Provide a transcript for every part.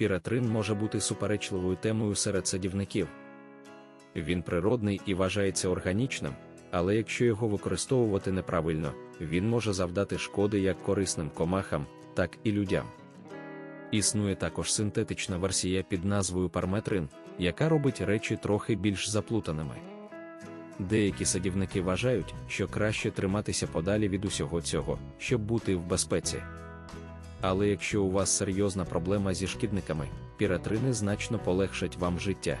Піратрин може бути суперечливою темою серед садівників. Він природний і вважається органічним, але якщо його використовувати неправильно, він може завдати шкоди як корисним комахам, так і людям. Існує також синтетична версія під назвою парметрин, яка робить речі трохи більш заплутаними. Деякі садівники вважають, що краще триматися подалі від усього цього, щоб бути в безпеці. Але якщо у вас серйозна проблема зі шкідниками, піратрини значно полегшать вам життя.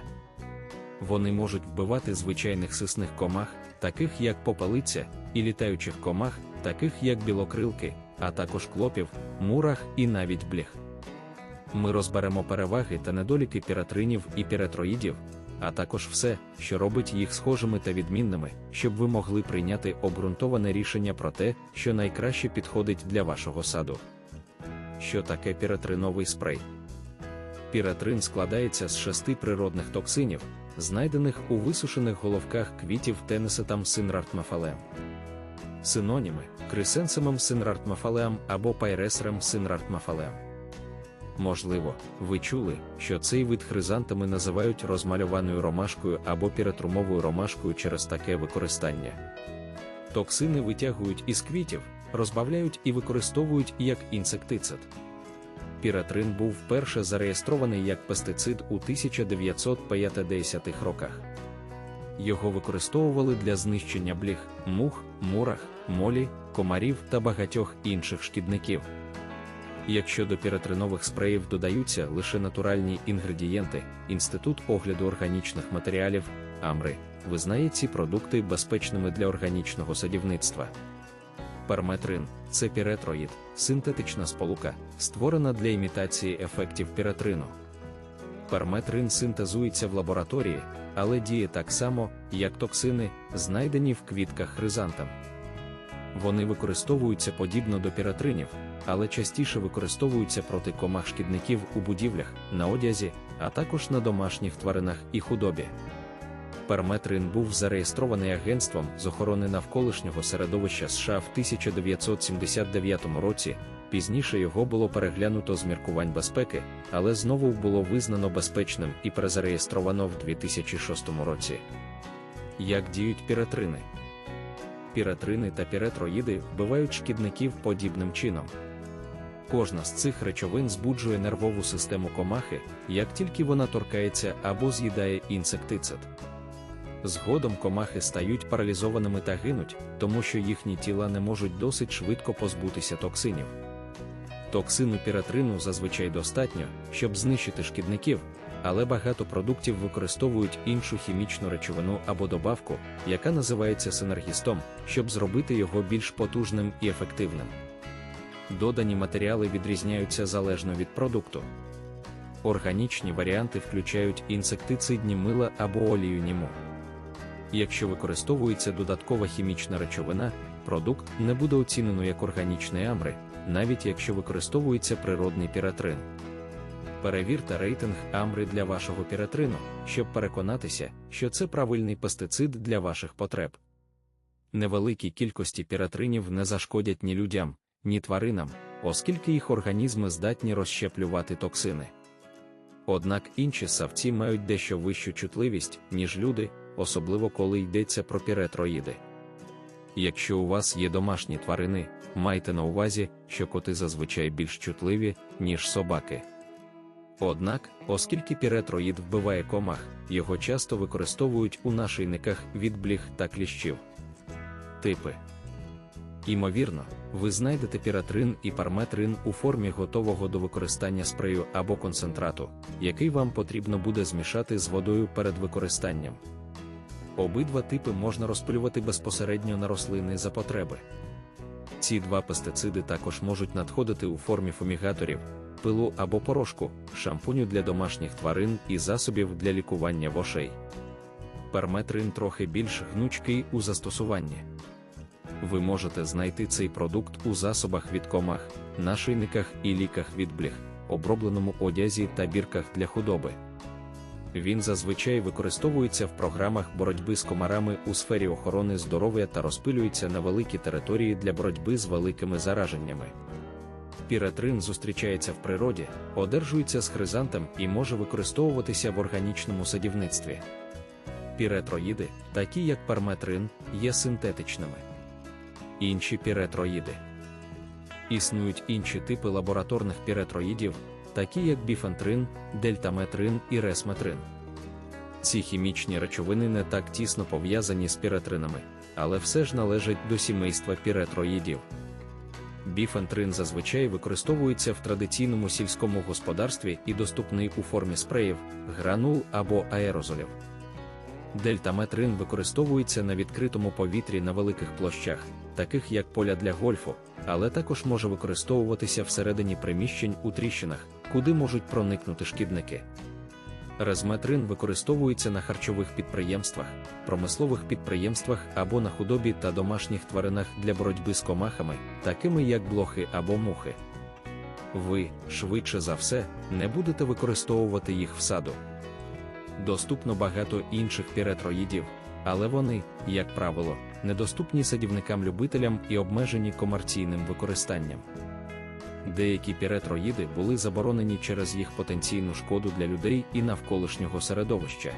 Вони можуть вбивати звичайних сисних комах, таких як попелиця, і літаючих комах, таких як білокрилки, а також клопів, мурах і навіть бліх. Ми розберемо переваги та недоліки піратринів і піратроїдів, а також все, що робить їх схожими та відмінними, щоб ви могли прийняти обґрунтоване рішення про те, що найкраще підходить для вашого саду. Що таке піратриновий спрей? Піратрин складається з шести природних токсинів, знайдених у висушених головках квітів тенесетам синрартмафалеам. Синоніми крисенсимом синрартмафалеам або пайресером синрартмафалеам. Можливо, ви чули, що цей вид хризантами називають розмальованою ромашкою або піратрумовою ромашкою через таке використання. Токсини витягують із квітів, розбавляють і використовують як інсектицид. Піратрин був вперше зареєстрований як пестицид у 1950-х роках. Його використовували для знищення бліг, мух, мурах, молі, комарів та багатьох інших шкідників. Якщо до піратринових спреїв додаються лише натуральні інгредієнти, Інститут огляду органічних матеріалів АМРИ визнає ці продукти безпечними для органічного садівництва. Перметрин це піретроїд, синтетична сполука, створена для імітації ефектів піратрину. Перметрин синтезується в лабораторії, але діє так само, як токсини, знайдені в квітках хризантам. Вони використовуються подібно до піратринів, але частіше використовуються проти комах шкідників у будівлях, на одязі, а також на домашніх тваринах і худобі. Перметрин був зареєстрований Агентством з охорони навколишнього середовища США в 1979 році. Пізніше його було переглянуто з міркувань безпеки, але знову було визнано безпечним і перезареєстровано в 2006 році. Як діють піратрини? Піратрини та піретроїди вбивають шкідників подібним чином. Кожна з цих речовин збуджує нервову систему комахи, як тільки вона торкається або з'їдає інсектицид. Згодом комахи стають паралізованими та гинуть, тому що їхні тіла не можуть досить швидко позбутися токсинів. Токсину піратрину зазвичай достатньо, щоб знищити шкідників, але багато продуктів використовують іншу хімічну речовину або добавку, яка називається синергістом, щоб зробити його більш потужним і ефективним. Додані матеріали відрізняються залежно від продукту. Органічні варіанти включають інсектицидні мила або олію німу. Якщо використовується додаткова хімічна речовина, продукт не буде оцінено як органічний амри, навіть якщо використовується природний піратрин. Перевірте рейтинг амри для вашого піратрину, щоб переконатися, що це правильний пестицид для ваших потреб. Невеликі кількості піратринів не зашкодять ні людям, ні тваринам, оскільки їх організми здатні розщеплювати токсини. Однак інші савці мають дещо вищу чутливість, ніж люди, особливо коли йдеться про піретроїди. Якщо у вас є домашні тварини, майте на увазі, що коти зазвичай більш чутливі, ніж собаки. Однак, оскільки піретроїд вбиває комах, його часто використовують у нашийниках від бліг та кліщів. Типи Імовірно, ви знайдете піратрин і парметрин у формі готового до використання спрею або концентрату, який вам потрібно буде змішати з водою перед використанням. Обидва типи можна розпилювати безпосередньо на рослини за потреби. Ці два пестициди також можуть надходити у формі фумігаторів, пилу або порошку, шампуню для домашніх тварин і засобів для лікування вошей. Перметрин трохи більш гнучкий у застосуванні. Ви можете знайти цей продукт у засобах від комах, нашийниках і ліках від бліх, обробленому одязі та бірках для худоби. Він зазвичай використовується в програмах боротьби з комарами у сфері охорони здоров'я та розпилюється на великі території для боротьби з великими зараженнями. Піретрин зустрічається в природі, одержується з хризантем і може використовуватися в органічному садівництві. Піретроїди, такі як парметрин, є синтетичними. Інші піретроїди. Існують інші типи лабораторних піретроїдів, такі як біфентрин, дельтаметрин і ресметрин. Ці хімічні речовини не так тісно пов'язані з піретринами, але все ж належать до сімейства піретроїдів. Біфентрин зазвичай використовується в традиційному сільському господарстві і доступний у формі спреїв, гранул або аерозолів. Дельтаметрин використовується на відкритому повітрі на великих площах, таких як поля для гольфу, але також може використовуватися всередині приміщень у тріщинах, куди можуть проникнути шкідники. Резметрин використовується на харчових підприємствах, промислових підприємствах або на худобі та домашніх тваринах для боротьби з комахами, такими як блохи або мухи. Ви, швидше за все, не будете використовувати їх в саду. Доступно багато інших піретроїдів, але вони, як правило, недоступні садівникам-любителям і обмежені комерційним використанням. Деякі піретроїди були заборонені через їх потенційну шкоду для людей і навколишнього середовища.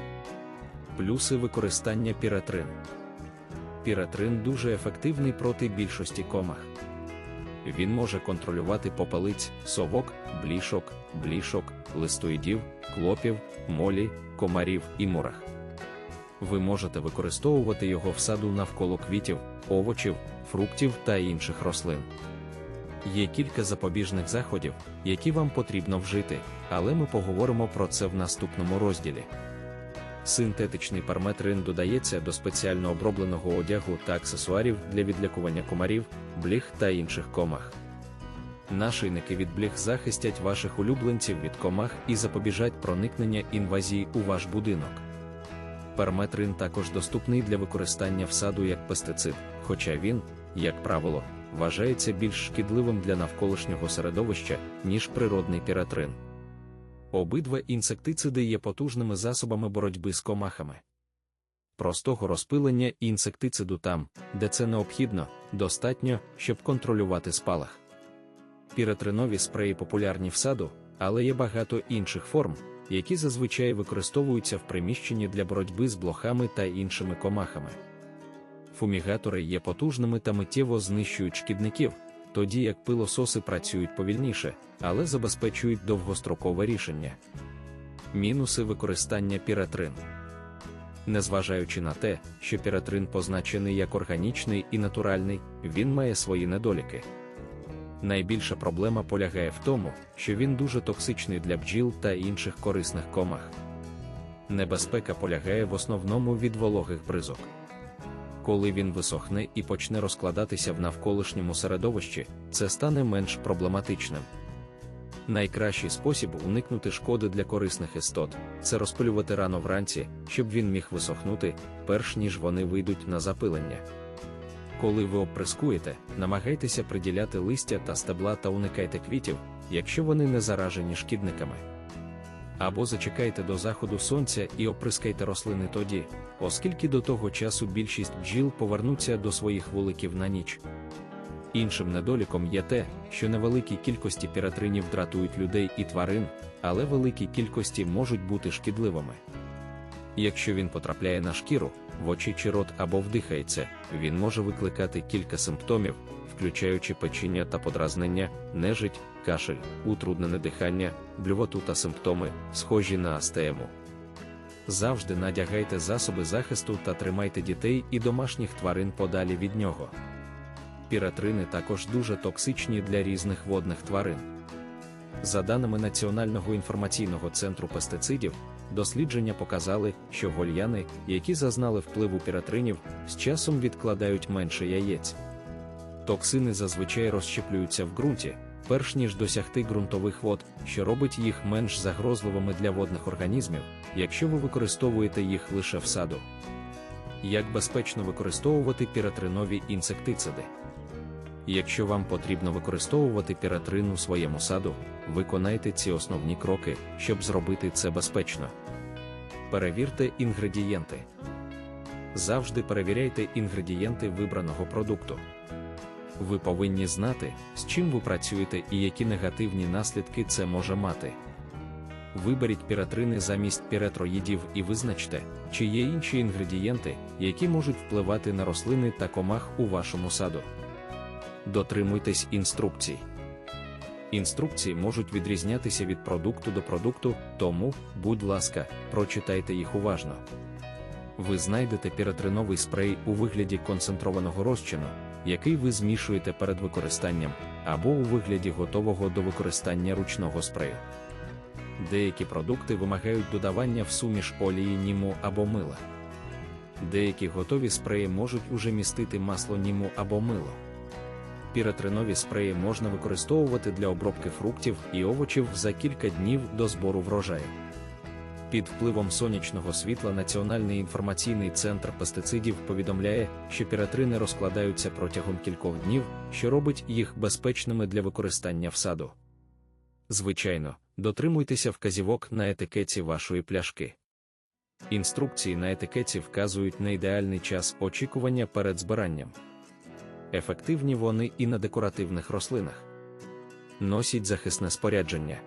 Плюси використання піретрин. Піретрин дуже ефективний проти більшості комах. Він може контролювати попелиць, совок, блішок, блішок, листоїдів, клопів, молі, комарів і мурах. Ви можете використовувати його в саду навколо квітів, овочів, фруктів та інших рослин. Є кілька запобіжних заходів, які вам потрібно вжити, але ми поговоримо про це в наступному розділі. Синтетичний парметрин додається до спеціально обробленого одягу та аксесуарів для відлякування комарів, бліг та інших комах. Нашийники від бліг захистять ваших улюбленців від комах і запобіжать проникнення інвазії у ваш будинок. Парметрин також доступний для використання в саду як пестицид, хоча він, як правило, вважається більш шкідливим для навколишнього середовища, ніж природний піратрин. Обидва інсектициди є потужними засобами боротьби з комахами. Простого розпилення інсектициду там, де це необхідно, достатньо, щоб контролювати спалах. Піратринові спреї популярні в саду, але є багато інших форм, які зазвичай використовуються в приміщенні для боротьби з блохами та іншими комахами. Фумігатори є потужними та миттєво знищують шкідників, тоді як пилососи працюють повільніше, але забезпечують довгострокове рішення. Мінуси використання піратрин. Незважаючи на те, що піратрин позначений як органічний і натуральний, він має свої недоліки. Найбільша проблема полягає в тому, що він дуже токсичний для бджіл та інших корисних комах. Небезпека полягає в основному від вологих бризок. Коли він висохне і почне розкладатися в навколишньому середовищі, це стане менш проблематичним. Найкращий спосіб уникнути шкоди для корисних істот це розпилювати рано вранці, щоб він міг висохнути, перш ніж вони вийдуть на запилення. Коли ви оприскуєте, намагайтеся приділяти листя та стебла та уникайте квітів, якщо вони не заражені шкідниками. Або зачекайте до заходу сонця і оприскайте рослини тоді, оскільки до того часу більшість бджіл повернуться до своїх вуликів на ніч. Іншим недоліком є те, що невеликі кількості піратринів дратують людей і тварин, але великі кількості можуть бути шкідливими. Якщо він потрапляє на шкіру, в очі чи рот або вдихається, він може викликати кілька симптомів, включаючи печіння та подразнення, нежить, кашель, утруднене дихання, блювоту та симптоми, схожі на астему. Завжди надягайте засоби захисту та тримайте дітей і домашніх тварин подалі від нього. Піратрини також дуже токсичні для різних водних тварин. За даними Національного інформаційного центру пестицидів, дослідження показали, що гольяни, які зазнали впливу піратринів, з часом відкладають менше яєць. Токсини зазвичай розщеплюються в ґрунті, перш ніж досягти ґрунтових вод, що робить їх менш загрозливими для водних організмів, якщо ви використовуєте їх лише в саду. Як безпечно використовувати піратринові інсектициди? Якщо вам потрібно використовувати піратрин у своєму саду, виконайте ці основні кроки, щоб зробити це безпечно. Перевірте інгредієнти. Завжди перевіряйте інгредієнти вибраного продукту. Ви повинні знати, з чим ви працюєте і які негативні наслідки це може мати. Виберіть піратрини замість піретроїдів і визначте, чи є інші інгредієнти, які можуть впливати на рослини та комах у вашому саду. Дотримуйтесь інструкцій. Інструкції можуть відрізнятися від продукту до продукту, тому, будь ласка, прочитайте їх уважно. Ви знайдете піратриновий спрей у вигляді концентрованого розчину, який ви змішуєте перед використанням, або у вигляді готового до використання ручного спрею. Деякі продукти вимагають додавання в суміш олії німу або мила. Деякі готові спреї можуть уже містити масло німу або мило. Піратринові спреї можна використовувати для обробки фруктів і овочів за кілька днів до збору врожаю. Під впливом сонячного світла Національний інформаційний центр пестицидів повідомляє, що піратрини розкладаються протягом кількох днів, що робить їх безпечними для використання в саду. Звичайно, дотримуйтеся вказівок на етикеті вашої пляшки. Інструкції на етикеті вказують на ідеальний час очікування перед збиранням. Ефективні вони і на декоративних рослинах. Носіть захисне спорядження.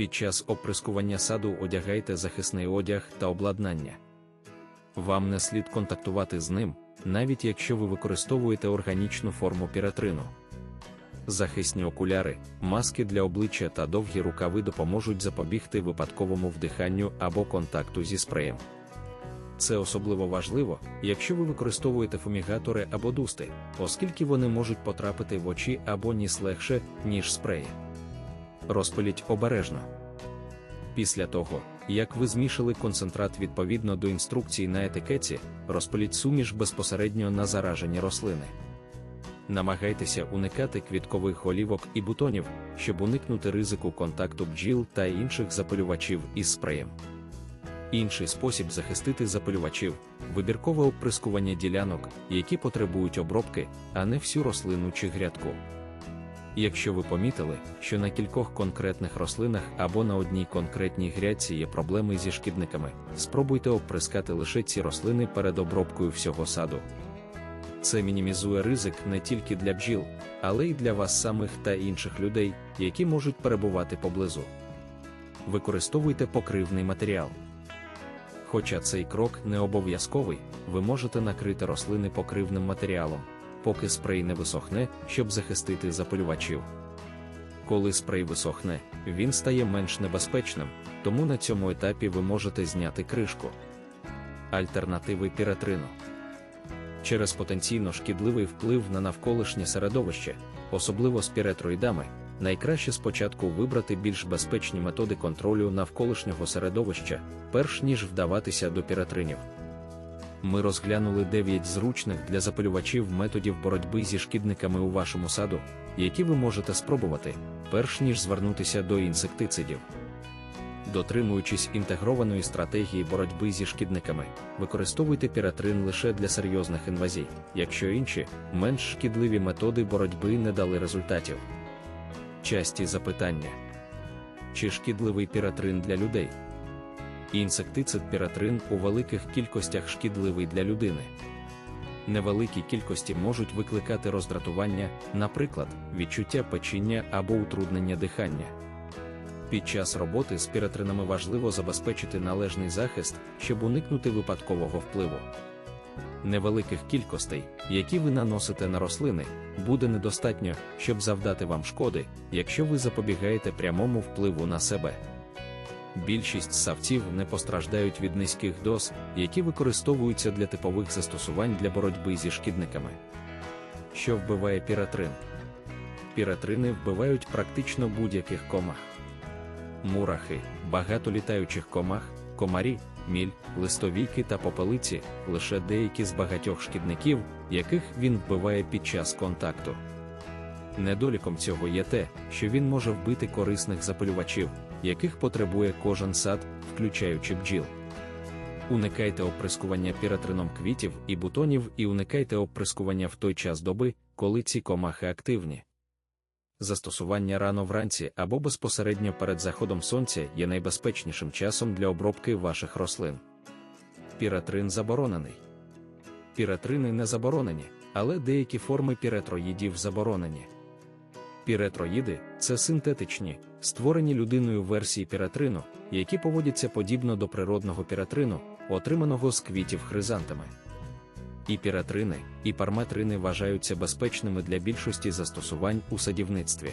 Під час оприскування саду одягайте захисний одяг та обладнання. Вам не слід контактувати з ним, навіть якщо ви використовуєте органічну форму піратрину. Захисні окуляри, маски для обличчя та довгі рукави допоможуть запобігти випадковому вдиханню або контакту зі спреєм. Це особливо важливо, якщо ви використовуєте фумігатори або дусти, оскільки вони можуть потрапити в очі або ніс легше, ніж спреї. Розпиліть обережно. Після того, як ви змішали концентрат відповідно до інструкцій на етикеті, розпиліть суміш безпосередньо на заражені рослини. Намагайтеся уникати квіткових олівок і бутонів, щоб уникнути ризику контакту бджіл та інших запалювачів із спреєм. Інший спосіб захистити запалювачів вибіркове оприскування ділянок, які потребують обробки, а не всю рослину чи грядку. Якщо ви помітили, що на кількох конкретних рослинах або на одній конкретній грядці є проблеми зі шкідниками, спробуйте оприскати лише ці рослини перед обробкою всього саду. Це мінімізує ризик не тільки для бджіл, але й для вас самих та інших людей, які можуть перебувати поблизу. Використовуйте покривний матеріал. Хоча цей крок не обов'язковий, ви можете накрити рослини покривним матеріалом, поки спрей не висохне, щоб захистити запалювачів. Коли спрей висохне, він стає менш небезпечним, тому на цьому етапі ви можете зняти кришку. Альтернативи піратрину через потенційно шкідливий вплив на навколишнє середовище, особливо з піретроїдами, найкраще спочатку вибрати більш безпечні методи контролю навколишнього середовища, перш ніж вдаватися до піратринів. Ми розглянули 9 зручних для запалювачів методів боротьби зі шкідниками у вашому саду, які ви можете спробувати, перш ніж звернутися до інсектицидів. Дотримуючись інтегрованої стратегії боротьби зі шкідниками, використовуйте піратрин лише для серйозних інвазій, якщо інші, менш шкідливі методи боротьби не дали результатів. Часті запитання: чи шкідливий піратрин для людей? Інсектицид піратрин у великих кількостях шкідливий для людини. Невеликі кількості можуть викликати роздратування, наприклад, відчуття печіння або утруднення дихання. Під час роботи з піратринами важливо забезпечити належний захист, щоб уникнути випадкового впливу. Невеликих кількостей, які ви наносите на рослини, буде недостатньо, щоб завдати вам шкоди, якщо ви запобігаєте прямому впливу на себе. Більшість савців не постраждають від низьких доз, які використовуються для типових застосувань для боротьби зі шкідниками. Що вбиває піратрин? Піратрини вбивають практично будь-яких комах мурахи, багато літаючих комах, комарі, міль, листовійки та попелиці лише деякі з багатьох шкідників, яких він вбиває під час контакту. Недоліком цього є те, що він може вбити корисних запалювачів, яких потребує кожен сад, включаючи бджіл. Уникайте оприскування піратрином квітів і бутонів і уникайте оприскування в той час доби, коли ці комахи активні. Застосування рано вранці або безпосередньо перед заходом сонця є найбезпечнішим часом для обробки ваших рослин. Піратрин заборонений. Піратрини не заборонені, але деякі форми піретроїдів заборонені. Піретроїди це синтетичні, створені людиною версії піретрину, які поводяться подібно до природного піретрину, отриманого з квітів хризантами. І піретрини, і парметрини вважаються безпечними для більшості застосувань у садівництві.